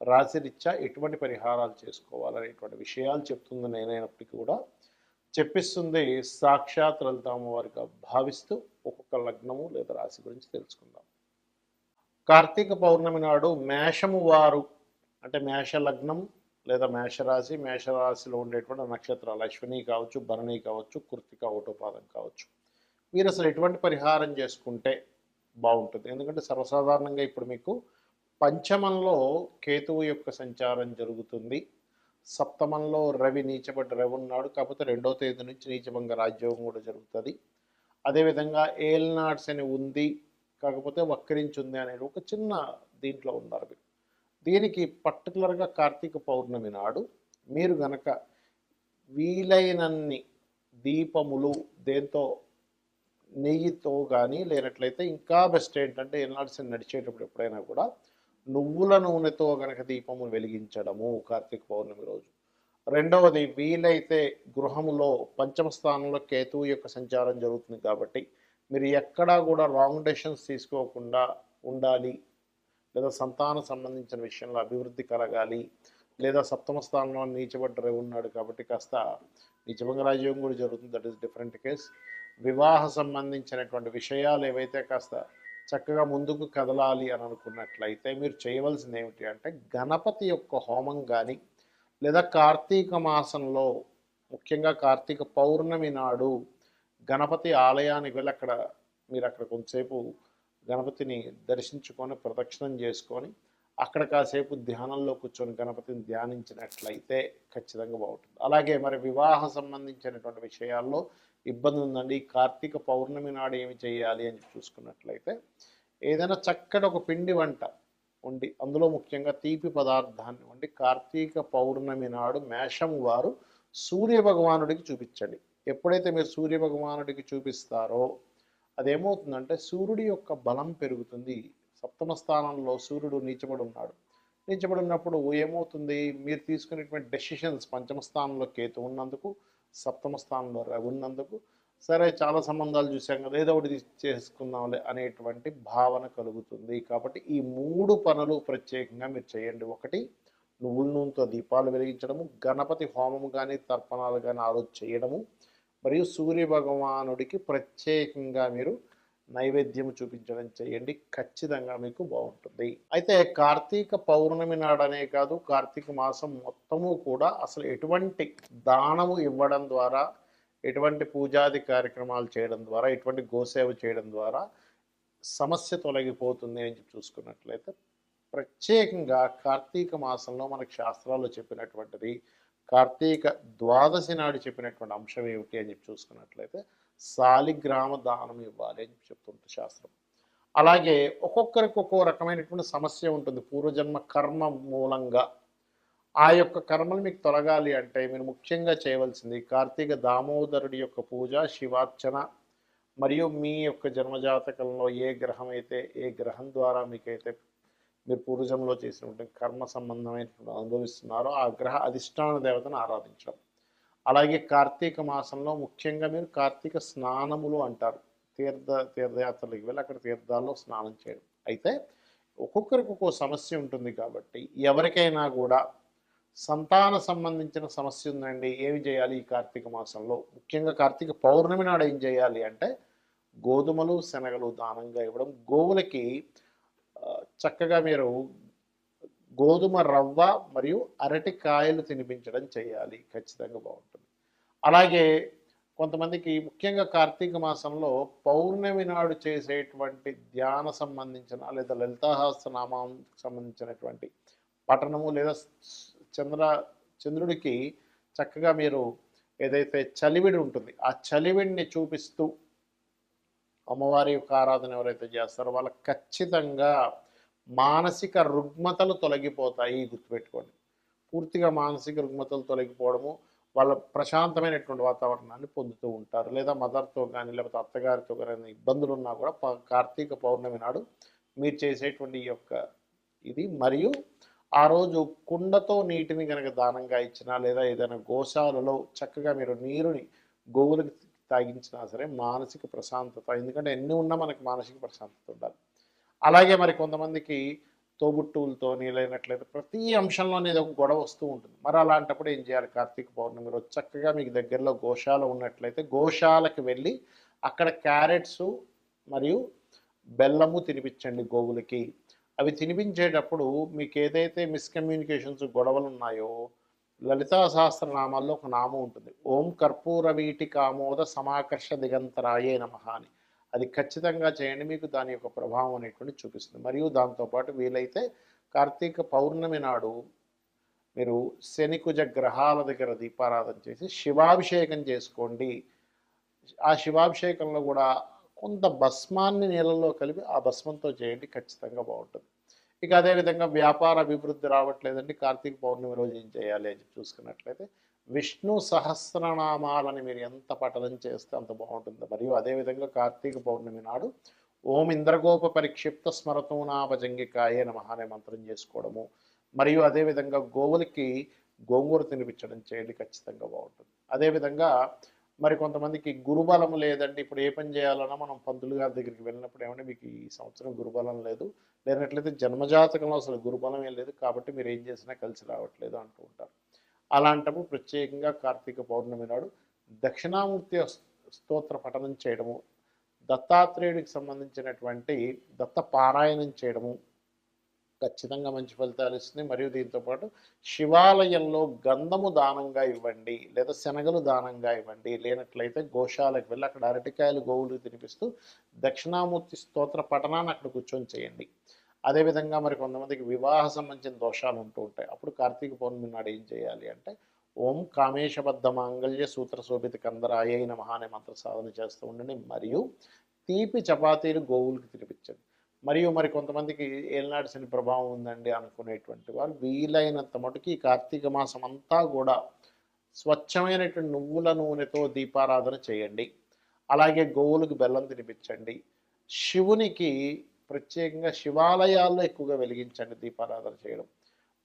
రాశిరీత్యా ఎటువంటి పరిహారాలు చేసుకోవాలనేటువంటి విషయాలు చెప్తుంది నేనైనప్పటికీ కూడా. చెప్పిస్తుంది సాక్షాత్ లలితామ్మ వారిగా భావిస్తూ ఒక్కొక్క లగ్నము లేదా రాశి గురించి తెలుసుకుందాం. కార్తీక పౌర్ణమి నాడు మేషము వారు అంటే మేష లగ్నం లేదా మేషరాశి మేషరాశిలో ఉండేటువంటి నక్షత్రాలు అశ్విని కావచ్చు భరణి కావచ్చు కృతిక ఓటోపాదం కావచ్చు. మీరు అసలు ఎటువంటి పరిహారం చేసుకుంటే బాగుంటుంది? ఎందుకంటే సర్వసాధారణంగా ఇప్పుడు మీకు పంచమంలో కేతువు యొక్క సంచారం జరుగుతుంది. సప్తమంలో రవి నీచబడ్డ రవి ఉన్నాడు. కాకపోతే రెండో తేదీ నుంచి నీచభంగ రాజ్యోగం కూడా జరుగుతుంది. అదేవిధంగా ఏల్నాడ్స్ అని ఉంది కాకపోతే వక్రించుంది అనేది ఒక చిన్న దీంట్లో ఉన్నారు మీరు. దీనికి పర్టికులర్గా కార్తీక పౌర్ణమి నాడు మీరు గనక వీలైనన్ని దీపములు దేంతో నెయ్యితో కానీ లేనట్లయితే ఇంకా బెస్ట్ ఏంటంటే ఎల్నాడ్స్ నడిచేటప్పుడు ఎప్పుడైనా కూడా నువ్వుల నూనెతో గనక దీపము వెలిగించడము కార్తీక పౌర్ణమి రోజు. రెండవది వీలైతే గృహములో పంచమ స్థానంలో కేతువు యొక్క సంచారం జరుగుతుంది కాబట్టి మీరు ఎక్కడా కూడా రాంగ్ డెసిషన్స్ తీసుకోకుండా ఉండాలి. లేదా సంతానం సంబంధించిన విషయంలో అభివృద్ధి కలగాలి. లేదా సప్తమ స్థానంలో నీచబడ్డరే ఉన్నాడు కాబట్టి కాస్త నీచభంగ రాజ్యం కూడా జరుగుతుంది. దట్ ఈస్ డిఫరెంట్ కేస్ వివాహ సంబంధించినటువంటి విషయాలు ఏవైతే కాస్త చక్కగా ముందుకు కదలాలి అని అనుకున్నట్లయితే మీరు చేయవలసింది ఏమిటి అంటే గణపతి యొక్క హోమం కానీ లేదా కార్తీక మాసంలో ముఖ్యంగా కార్తీక పౌర్ణమి నాడు గణపతి ఆలయానికి వెళ్ళి అక్కడ మీరు అక్కడ కొంతసేపు గణపతిని దర్శించుకొని ప్రదక్షిణం చేసుకొని అక్కడ కాసేపు ధ్యానంలో కూర్చొని గణపతిని ధ్యానించినట్లయితే ఖచ్చితంగా బాగుంటుంది. అలాగే మరి వివాహ సంబంధించినటువంటి విషయాల్లో ఇబ్బంది ఉందండి కార్తీక పౌర్ణమి నాడు ఏమి చేయాలి అని చూసుకున్నట్లయితే ఏదైనా చక్కటి ఒక పిండి వంట వండి అందులో ముఖ్యంగా తీపి పదార్థాన్ని వండి కార్తీక పౌర్ణమి నాడు మేషం వారు సూర్య భగవానుడికి చూపించండి. ఎప్పుడైతే మీరు సూర్య భగవానుడికి చూపిస్తారో అదేమవుతుందంటే సూర్యుడి యొక్క బలం పెరుగుతుంది. సప్తమ స్థానంలో సూర్యుడు నీచబడి ఉన్నాడు నీచబడి ఉన్నప్పుడు ఏమవుతుంది? మీరు తీసుకునేటువంటి డెసిషన్స్ పంచమ స్థానంలో కేతు ఉన్నందుకు సప్తమ స్థానంలో ఉన్నందుకు సరే చాలా సంబంధాలు చూసాం కదా ఏదో ఒకటి చేసుకుందాంలే అనేటువంటి భావన కలుగుతుంది. కాబట్టి ఈ మూడు పనులు ప్రత్యేకంగా మీరు చేయండి. ఒకటి నువ్వుల నూనెతో దీపాలు వెలిగించడము గణపతి హోమము కానీ తర్పణాలు కానీ ఆ రోజు చేయడము మరియు సూర్య భగవానుడికి ప్రత్యేకంగా మీరు నైవేద్యం చూపించడం చేయండి. ఖచ్చితంగా మీకు బాగుంటుంది. అయితే కార్తీక పౌర్ణమి నాడనే కాదు కార్తీక మాసం మొత్తము కూడా అసలు ఎటువంటి దానము ఇవ్వడం ద్వారా ఎటువంటి పూజాది కార్యక్రమాలు చేయడం ద్వారా ఎటువంటి గోసేవ చేయడం ద్వారా సమస్య తొలగిపోతుంది అని చెప్పి చూసుకున్నట్లయితే ప్రత్యేకంగా కార్తీక మాసంలో మనకు శాస్త్రాల్లో చెప్పినటువంటిది కార్తీక ద్వాదశి నాడు చెప్పినటువంటి అంశం ఏమిటి అని చెప్పి చూసుకున్నట్లయితే సాలిగ్రామ దానం ఇవ్వాలి అని చెప్తుంది శాస్త్రం. అలాగే ఒక్కొక్కరికి ఒక్కో రకమైనటువంటి సమస్య ఉంటుంది. పూర్వజన్మ కర్మ మూలంగా. ఆ యొక్క కర్మలు మీకు తొలగాలి అంటే మీరు ముఖ్యంగా చేయవలసింది కార్తీక దామోదరుడి యొక్క పూజ శివార్చన మరియు మీ యొక్క జన్మజాతకంలో ఏ గ్రహం అయితే ఏ గ్రహం ద్వారా మీకైతే మీరు పూర్వజంలో చేసినటువంటి కర్మ సంబంధమైనటువంటి అనుభవిస్తున్నారో ఆ గ్రహ అధిష్టాన దేవతను ఆరాధించడం. అలాగే కార్తీక మాసంలో ముఖ్యంగా మీరు కార్తీక స్నానములు అంటారు. తీర్థ తీర్థయాత్రలకు వెళ్ళి అక్కడ తీర్థాల్లో స్నానం చేయడం. అయితే ఒక్కొక్కరికి ఒక్కో సమస్య ఉంటుంది కాబట్టి ఎవరికైనా కూడా సంతాన సంబంధించిన సమస్య ఉందండి. ఏమి చేయాలి ఈ కార్తీక మాసంలో? ముఖ్యంగా కార్తీక పౌర్ణమి నాడు ఏం చేయాలి అంటే గోధుమలు శనగలు దానంగా ఇవ్వడం. గోవులకి చక్కగా మీరు గోధుమ రవ్వ మరియు అరటి కాయలు తినిపించడం చేయాలి. ఖచ్చితంగా బాగుంటుంది. అలాగే కొంతమందికి ముఖ్యంగా కార్తీక మాసంలో పౌర్ణమి నాడు చేసేటువంటి ధ్యాన సంబంధించిన లేదా లలితాహాస్త్రనామం సంబంధించినటువంటి పఠనము లేదా చంద్ర చంద్రుడికి చక్కగా మీరు ఏదైతే చలివిడి ఉంటుంది ఆ చలివిడిని చూపిస్తూ అమ్మవారి యొక్క ఆరాధన ఎవరైతే చేస్తారో వాళ్ళకి ఖచ్చితంగా మానసిక రుగ్మతలు తొలగిపోతాయి గుర్తుపెట్టుకోండి. పూర్తిగా మానసిక రుగ్మతలు తొలగిపోవడము వాళ్ళ ప్రశాంతమైనటువంటి వాతావరణాన్ని పొందుతూ ఉంటారు. లేదా మదర్తో కానీ లేకపోతే అత్తగారితో కానీ ఇబ్బందులు ఉన్నా కూడా కార్తీక పౌర్ణమి నాడు మీరు చేసేటువంటి ఈ యొక్క ఇది. మరియు ఆ రోజు కుండతో నీటిని కనుక దానంగా ఇచ్చినా లేదా ఏదైనా గోశాలలో చక్కగా మీరు నీరుని గోవులకు తాగించినా సరే మానసిక ప్రశాంతత ఎందుకంటే ఎన్ని ఉన్నా మనకు మానసిక ప్రశాంతత ఉండాలి. అలాగే మరి కొంతమందికి తోబుట్టువులతో నీళ్ళైనట్లయితే ప్రతి అంశంలోనే ఏదో ఒక గొడవ వస్తూ ఉంటుంది. మరి అలాంటప్పుడు ఏం చేయాలి? కార్తీక పౌర్ణమి రోజు చక్కగా మీకు దగ్గరలో గోశాల ఉన్నట్లయితే గోశాలకు వెళ్ళి అక్కడ క్యారెట్స్ మరియు బెల్లము తినిపించండి గోవులకి. అవి తినిపించేటప్పుడు మీకు ఏదైతే మిస్కమ్యూనికేషన్స్ గొడవలు ఉన్నాయో లలితా సహస్రనామాల్లో ఒక నామం ఉంటుంది. ఓం కర్పూర వీటి కామోద సమాకర్ష దిగంతరాయే నమః అని. అది ఖచ్చితంగా చేయండి. మీకు దాని యొక్క ప్రభావం అనేటువంటి చూపిస్తుంది. మరియు దాంతోపాటు వీలైతే కార్తీక పౌర్ణమి నాడు మీరు శనికుజ గ్రహాల దగ్గర దీపారాధన చేసి శివాభిషేకం చేసుకోండి. ఆ శివాభిషేకంలో కూడా కొంత భస్మాన్ని నీళ్ళలో కలిపి ఆ భస్మంతో చేయండి. ఖచ్చితంగా బాగుంటుంది. ఇక అదేవిధంగా వ్యాపార అభివృద్ధి రావట్లేదండి. కార్తీక పౌర్ణమి రోజు ఏం చేయాలి అని చెప్పి చూసుకున్నట్లయితే విష్ణు సహస్రనామాలని మీరు ఎంత పఠనం చేస్తే అంత బాగుంటుంది. మరియు అదేవిధంగా కార్తీక పౌర్ణమి నాడు ఓం ఇంద్రగోప పరిక్షిప్త స్మరతూనాభజంగికాయే నమః అనే మంత్రం చేసుకోవడము. మరియు అదేవిధంగా గోవులకి గోంగూర తినిపించడం చేయండి ఖచ్చితంగా బాగుంటుంది. అదేవిధంగా మరి కొంతమందికి గురుబలం లేదండి. ఇప్పుడు ఏ పని చేయాలన్నా మనం పంతులు గారి దగ్గరికి వెళ్ళినప్పుడు ఏమంటే మీకు ఈ సంవత్సరం గురుబలం లేదు. లేనట్లయితే జన్మజాతకంలో అసలు గురుబలం ఏం లేదు. కాబట్టి మీరు ఏం చేసినా కలిసి రావట్లేదు అంటూ ఉంటారు. అలాంటప్పుడు ప్రత్యేకంగా కార్తీక పౌర్ణమి నాడు దక్షిణామూర్తి స్తోత్ర పఠనం చేయడము దత్తాత్రేయుడికి సంబంధించినటువంటి దత్త పారాయణం చేయడము ఖచ్చితంగా మంచి ఫలితాలు ఇస్తుంది. మరియు దీంతోపాటు శివాలయంలో గంధము దానంగా ఇవ్వండి లేదా శనగలు దానంగా ఇవ్వండి లేనట్లయితే గోశాలకు వెళ్ళి అక్కడ అరటికాయలు గోవులు తినిపిస్తూ దక్షిణామూర్తి స్తోత్ర పఠనాన్ని అక్కడ కూర్చొని చేయండి. అదేవిధంగా మరి కొంతమందికి వివాహ సంబంధించిన దోషాలు ఉంటూ ఉంటాయి. అప్పుడు కార్తీక పౌర్ణమి నాడు ఏం చేయాలి అంటే ఓం కామేశబద్ధ మాంగళ్య సూత్ర శోభిత కందరాయ నమః అనే మంత్ర సాధన చేస్తూ ఉండండి. మరియు తీపి చపాతీలు గోవులకు తినిపించండి. మరియు మరి కొంతమందికి ఏలినాటి శని ప్రభావం ఉందండి అనుకునేటువంటి వారు వీలైనంత మటుకు ఈ కార్తీక మాసం అంతా కూడా స్వచ్ఛమైనటువంటి నువ్వుల నూనెతో దీపారాధన చేయండి. అలాగే గోవులకు బెల్లం తినిపించండి. శివునికి ప్రత్యేకంగా శివాలయాల్లో ఎక్కువగా వెలిగించండి దీపారాధన చేయడం.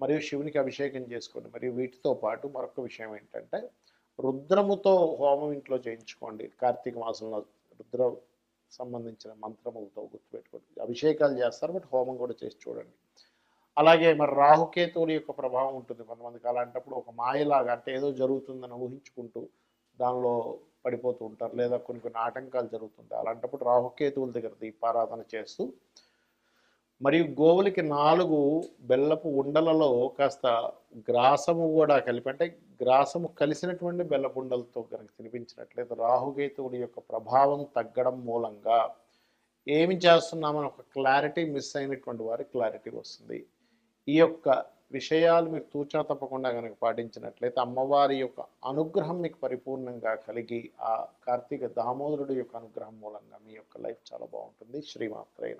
మరియు శివునికి అభిషేకం చేసుకోండి. మరియు వీటితో పాటు మరొక విషయం ఏంటంటే రుద్రముతో హోమం ఇంట్లో చేయించుకోండి. కార్తీక మాసంలో రుద్ర సంబంధించిన మంత్రములతో గుర్తుపెట్టుకోండి. అభిషేకాలు చేస్తారు బట్ హోమం కూడా చేసి చూడండి. అలాగే మరి రాహుకేతువుల యొక్క ప్రభావం ఉంటుంది. కొంతమందికి అలాంటప్పుడు ఒక మాయలాగా అంటే ఏదో జరుగుతుందని ఊహించుకుంటూ దానిలో పడిపోతూ ఉంటారు. లేదా కొన్ని కొన్ని ఆటంకాలు జరుగుతుంటాయి. అలాంటప్పుడు రాహుకేతువుల దగ్గర దీపారాధన చేస్తూ మరియు గోవులకి నాలుగు బెల్లపు ఉండలలో కాస్త గ్రాసము కూడా కలిపి అంటే గ్రాసము కలిసినటువంటి బెల్లపు ఉండలతో కనుక తినిపించినట్లయితే రాహుకేతువుడి యొక్క ప్రభావం తగ్గడం మూలంగా ఏమి చేస్తున్నామని ఒక క్లారిటీ మిస్ అయినటువంటి వారికి క్లారిటీ వస్తుంది. ఈ యొక్క విషయాలు మీకు తూచా తప్పకుండా కనుక పాటించినట్లయితే అమ్మవారి యొక్క అనుగ్రహం మీకు పరిపూర్ణంగా కలిగి ఆ కార్తీక దామోదరుడి యొక్క అనుగ్రహం మూలంగా మీ యొక్క లైఫ్ చాలా బాగుంటుంది. శ్రీమాత్రే